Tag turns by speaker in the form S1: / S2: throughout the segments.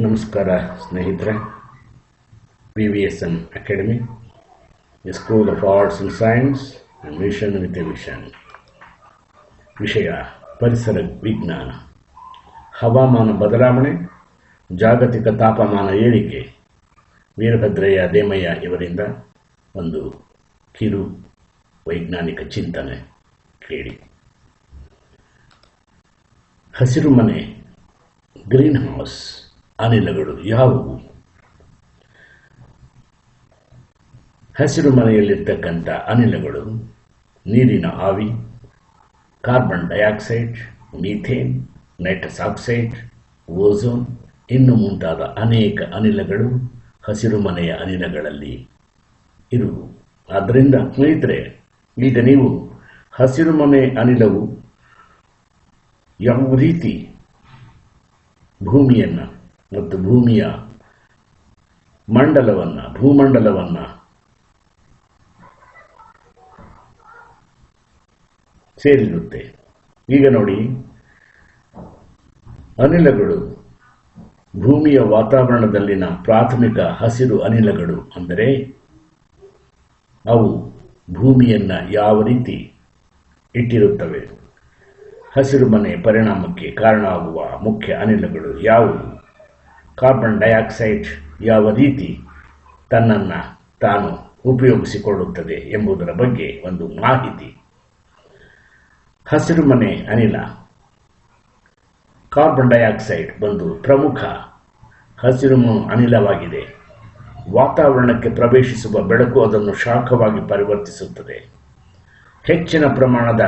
S1: ನಮಸ್ಕಾರ, ಸ್ನೇಹಿತರೆ. V V S N academy school of arts and science mission with a vision ವಿಷಯ, ಪರಿಸರ ವಿಜ್ಞಾನ. ಹವಾಮಾನ ಬದಲಾವಣೆ, ಜಾಗತಿಕ ತಾಪಮಾನ ಏರಿಕೆ, ವೀರಭದ್ರಯ್ಯ ದೇಮಯ್ಯ ಇವರಿಂದ ಒಂದು ಕಿರು ವೈಜ್ಞಾನಿಕ ಚಿಂತನೆ ಕೇಳಿ. ಹಸಿರು ಮನೆ ಗ್ರೀನ್ ಹೌಸ್ ಅನಿಲಗಳು ಯಾವುವು? ಹಸಿರು ಮನೆಯಲ್ಲಿರ್ತಕ್ಕಂಥ ಅನಿಲಗಳು, ನೀರಿನ ಆವಿ, carbon dioxide, methane, nitrous oxide, ozone, ಇನ್ನು ಮುಂತಾದ ಅನೇಕ ಅನಿಲಗಳು ಹಸಿರು ಮನೆಯ ಅನಿಲಗಳಲ್ಲಿ ಇರುವು. ಆದ್ದರಿಂದ ಸ್ನೇಹಿತರೆ, ಈಗ ನೀವು ಹಸಿರು ಮನೆ ಅನಿಲವು ಯಾವ ರೀತಿ ಭೂಮಿಯನ್ನು ಮತ್ತು ಭೂಮಿಯ ಮಂಡಲವನ್ನ, ಭೂಮಂಡಲವನ್ನ ಸೇರಿರುತ್ತೆ. ಈಗ ನೋಡಿ, ಅನಿಲಗಳು ಭೂಮಿಯ ವಾತಾವರಣದಲ್ಲಿನ ಪ್ರಾಥಮಿಕ ಹಸಿರು ಅನಿಲಗಳು ಅಂದರೆ ಅವು ಭೂಮಿಯನ್ನು ಯಾವ ರೀತಿ ಇಟ್ಟಿರುತ್ತವೆ? ಹಸಿರು ಮನೆ ಪರಿಣಾಮಕ್ಕೆ ಕಾರಣ ಆಗುವ ಮುಖ್ಯ ಅನಿಲಗಳು ಯಾವುವು? ಕಾರ್ಬನ್ ಡೈಆಕ್ಸೈಡ್ ಯಾವ ರೀತಿ ತನ್ನನ್ನು ತಾನು ಉಪಯೋಗಿಸಿಕೊಳ್ಳುತ್ತದೆ ಎಂಬುದರ ಬಗ್ಗೆ ಒಂದು ಮಾಹಿತಿ. ಹಸಿರುಮನೆ ಅನಿಲ. ಕಾರ್ಬನ್ ಡೈಆಕ್ಸೈಡ್ ಒಂದು ಪ್ರಮುಖ ಹಸಿರು ಅನಿಲವಾಗಿದೆ. ವಾತಾವರಣಕ್ಕೆ ಪ್ರವೇಶಿಸುವ ಬೆಳಕು ಅದನ್ನು ಶಾಖವಾಗಿ ಪರಿವರ್ತಿಸುತ್ತದೆ. ಹೆಚ್ಚಿನ ಪ್ರಮಾಣದ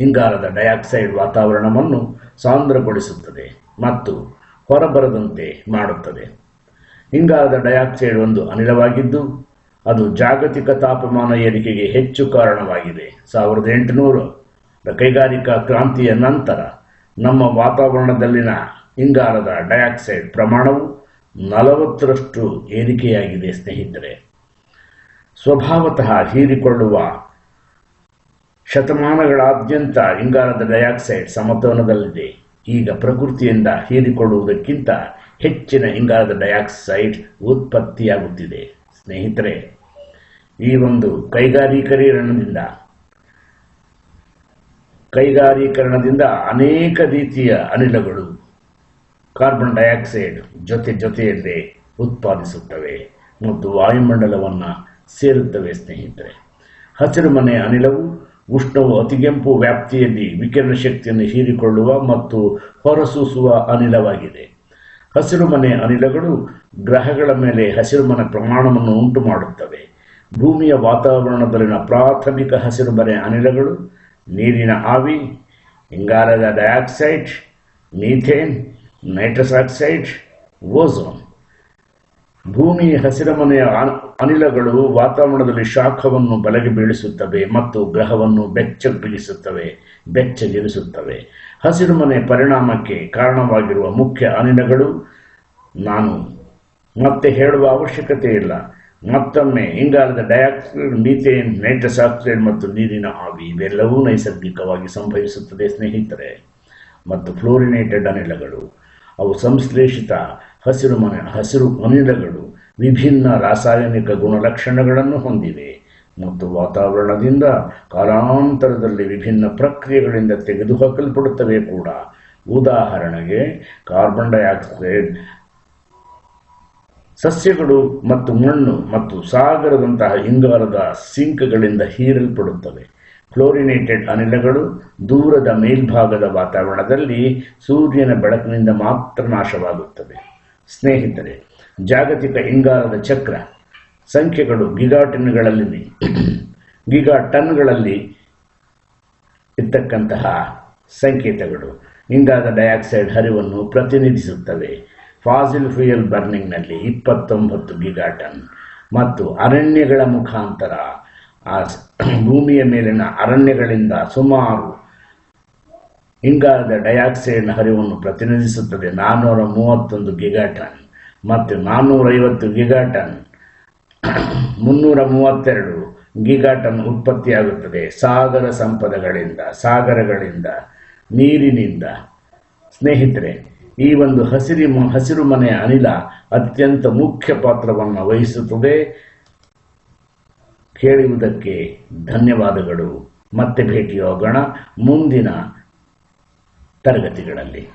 S1: ಇಂಗಾಲದ ಡೈಆಕ್ಸೈಡ್ ವಾತಾವರಣವನ್ನು ಸಾಂದ್ರಗೊಳಿಸುತ್ತದೆ ಮತ್ತು ಹೊರಬರದಂತೆ ಮಾಡುತ್ತದೆ. ಇಂಗಾಲದ ಡೈಆಕ್ಸೈಡ್ ಒಂದು ಅನಿಲವಾಗಿದ್ದು, ಅದು ಜಾಗತಿಕ ತಾಪಮಾನ ಏರಿಕೆಗೆ ಹೆಚ್ಚು ಕಾರಣವಾಗಿದೆ. ಸಾವಿರದ ಎಂಟುನೂರು ಕೈಗಾರಿಕಾ ಕ್ರಾಂತಿಯ ನಂತರ ನಮ್ಮ ವಾತಾವರಣದಲ್ಲಿನ ಇಂಗಾಲದ ಡೈಆಕ್ಸೈಡ್ ಪ್ರಮಾಣವು ನಲವತ್ತರಷ್ಟು ಏರಿಕೆಯಾಗಿದೆ, ಸ್ನೇಹಿತರೆ. ಸ್ವಭಾವತಃ ಹೀರಿಕೊಳ್ಳುವ ಶತಮಾನಗಳಾದ್ಯಂತ ಇಂಗಾಲದ ಡೈಆಕ್ಸೈಡ್ ಸಮತೋಲನದಲ್ಲಿದೆ. ಈಗ ಪ್ರಕೃತಿಯಿಂದ ಹೀರಿಕೊಳ್ಳುವುದಕ್ಕಿಂತ ಹೆಚ್ಚಿನ ಇಂಗಾಲದ ಡೈಆಕ್ಸೈಡ್ ಉತ್ಪತ್ತಿಯಾಗುತ್ತಿದೆ. ಸ್ನೇಹಿತರೆ, ಈ ಒಂದು ಕೈಗಾರೀಕರಣದಿಂದ ಕೈಗಾರೀಕರಣದಿಂದ ಅನೇಕ ರೀತಿಯ ಅನಿಲಗಳು ಕಾರ್ಬನ್ ಡೈಆಕ್ಸೈಡ್ ಜೊತೆ ಜೊತೆಯಲ್ಲೇ ಉತ್ಪಾದಿಸುತ್ತವೆ ಮತ್ತು ವಾಯುಮಂಡಲವನ್ನು ಸೇರುತ್ತವೆ ಸ್ನೇಹಿತರೆ. ಹಸಿರುಮನೆ ಅನಿಲವು ಉಷ್ಣವು ಅತಿಗೆಂಪು ವ್ಯಾಪ್ತಿಯಲ್ಲಿ ವಿಕಿರಣ ಶಕ್ತಿಯನ್ನು ಹೀರಿಕೊಳ್ಳುವ ಮತ್ತು ಹೊರಸೂಸುವ ಅನಿಲವಾಗಿದೆ. ಹಸಿರುಮನೆ ಅನಿಲಗಳು ಗ್ರಹಗಳ ಮೇಲೆ ಹಸಿರುಮನೆ ಪ್ರಮಾಣವನ್ನು ಉಂಟು ಮಾಡುತ್ತವೆ ಭೂಮಿಯ ವಾತಾವರಣದಲ್ಲಿನ ಪ್ರಾಥಮಿಕ ಹಸಿರುಮನೆ ಅನಿಲಗಳು ನೀರಿನ ಆವಿ, ಇಂಗಾಲದ dioxide, methane, nitrous oxide ozone ಭೂಮಿ ಹಸಿರಮನೆಯ ಅನಿಲಗಳು ವಾತಾವರಣದಲ್ಲಿ ಶಾಖವನ್ನು ಬಲಗೆ ಬೀಳಿಸುತ್ತವೆ ಮತ್ತು ಗ್ರಹವನ್ನು ಬೆಚ್ಚಗಿರಿಸುತ್ತವೆ ಬೆಚ್ಚಗಿರಿಸುತ್ತವೆ. ಹಸಿರುಮನೆ ಪರಿಣಾಮಕ್ಕೆ ಕಾರಣವಾಗಿರುವ ಮುಖ್ಯ ಅನಿಲಗಳು ನಾನು ಮತ್ತೆ ಹೇಳುವ ಅವಶ್ಯಕತೆ ಇಲ್ಲ. ಮತ್ತೊಮ್ಮೆ, ಇಂಗಾಲದ ಡೈಆಕ್ಸೈಡ್, ಮೀಥೇನ್ ನೈಟ್ರಸ್ ಆಕ್ಸೈಡ್ ಮತ್ತು ನೀರಿನ ಆವಿ ಇವೆಲ್ಲವೂ ನೈಸರ್ಗಿಕವಾಗಿ ಸಂಭವಿಸುತ್ತದೆ, ಸ್ನೇಹಿತರೆ. ಮತ್ತು ಫ್ಲೋರಿನೇಟೆಡ್ ಅನಿಲಗಳು, ಅವು ಸಂಶ್ಲೇಷಿತ ಹಸಿರು ಮನೆ, ಹಸಿರು ಅನಿಲಗಳು ವಿಭಿನ್ನ ರಾಸಾಯನಿಕ ಗುಣಲಕ್ಷಣಗಳನ್ನು ಹೊಂದಿವೆ. ಮತ್ತು ವಾತಾವರಣದಿಂದ ಕಾಲಾಂತರದಲ್ಲಿ ವಿಭಿನ್ನ ಪ್ರಕ್ರಿಯೆಗಳಿಂದ ತೆಗೆದುಹಾಕಲ್ಪಡುತ್ತವೆ ಕೂಡ. ಉದಾಹರಣೆಗೆ ಕಾರ್ಬನ್ ಡೈಆಕ್ಸೈಡ್ ಸಸ್ಯಗಳು ಮತ್ತು ಮಣ್ಣು ಮತ್ತು ಸಾಗರದಂತಹ ಇಂಗಾಲದ ಸಿಂಕ್ಗಳಿಂದ ಹೀರಲ್ಪಡುತ್ತವೆ. ಕ್ಲೋರಿನೇಟೆಡ್ ಅನಿಲಗಳು ದೂರದ ಮೇಲ್ಭಾಗದ ವಾತಾವರಣದಲ್ಲಿ ಸೂರ್ಯನ ಬೆಳಕಿನಿಂದ ಮಾತ್ರ ನಾಶವಾಗುತ್ತವೆ. ಸ್ನೇಹಿತರೆ, ಜಾಗತಿಕ ಇಂಗಾಲದ ಚಕ್ರ, ಸಂಖ್ಯೆಗಳು ಗಿಗಾಟನ್ಗಳಲ್ಲಿ ಗಿಗಾ ಟನ್ಗಳಲ್ಲಿ ಇರ್ತಕ್ಕಂತಹ ಸಂಕೇತಗಳು ಇಂಗಾಲದ ಡೈಆಕ್ಸೈಡ್ ಹರಿವನ್ನು ಪ್ರತಿನಿಧಿಸುತ್ತವೆ. ಫಾಸಿಲ್ ಫ್ಯೂಯಲ್ ಬರ್ನಿಂಗ್ನಲ್ಲಿ ಇಪ್ಪತ್ತೊಂಬತ್ತು ಗಿಗಾಟನ್ ಮತ್ತು ಅರಣ್ಯಗಳ ಮುಖಾಂತರ, ಆ ಭೂಮಿಯ ಮೇಲಿನ ಅರಣ್ಯಗಳಿಂದ ಸುಮಾರು ಇಂಗಾಲದ ಡೈಆಕ್ಸೈಡ್ ಹರಿವನ್ನು ಪ್ರತಿನಿಧಿಸುತ್ತದೆ. ನಾನ್ನೂರ ಮೂವತ್ತೊಂದು ಗಿಗಾಟನ್. ಮತ್ತು ನಾನ್ನೂರೈವತ್ತು ಗಿಗಾಟನ್. ಮುನ್ನೂರ ಮೂವತ್ತೆರಡು ಗಿಗಾಟನ್ ಉತ್ಪತ್ತಿಯಾಗುತ್ತದೆ. ಸಾಗರ ಸಂಪದಗಳಿಂದ, ಸಾಗರಗಳಿಂದ, ನೀರಿನಿಂದ. ಸ್ನೇಹಿತರೆ, ಈ ಒಂದು ಹಸಿರಿ ಹಸಿರು ಮನೆಯ ಅನಿಲ ಅತ್ಯಂತ ಮುಖ್ಯ ಪಾತ್ರವನ್ನು ವಹಿಸುತ್ತದೆ. ಕೇಳುವುದಕ್ಕೆ ಧನ್ಯವಾದಗಳು. ಮತ್ತೆ ಭೇಟಿಯಾಗೋಣ. ಮುಂದಿನ ತರಗತಿಗಳಲ್ಲಿ.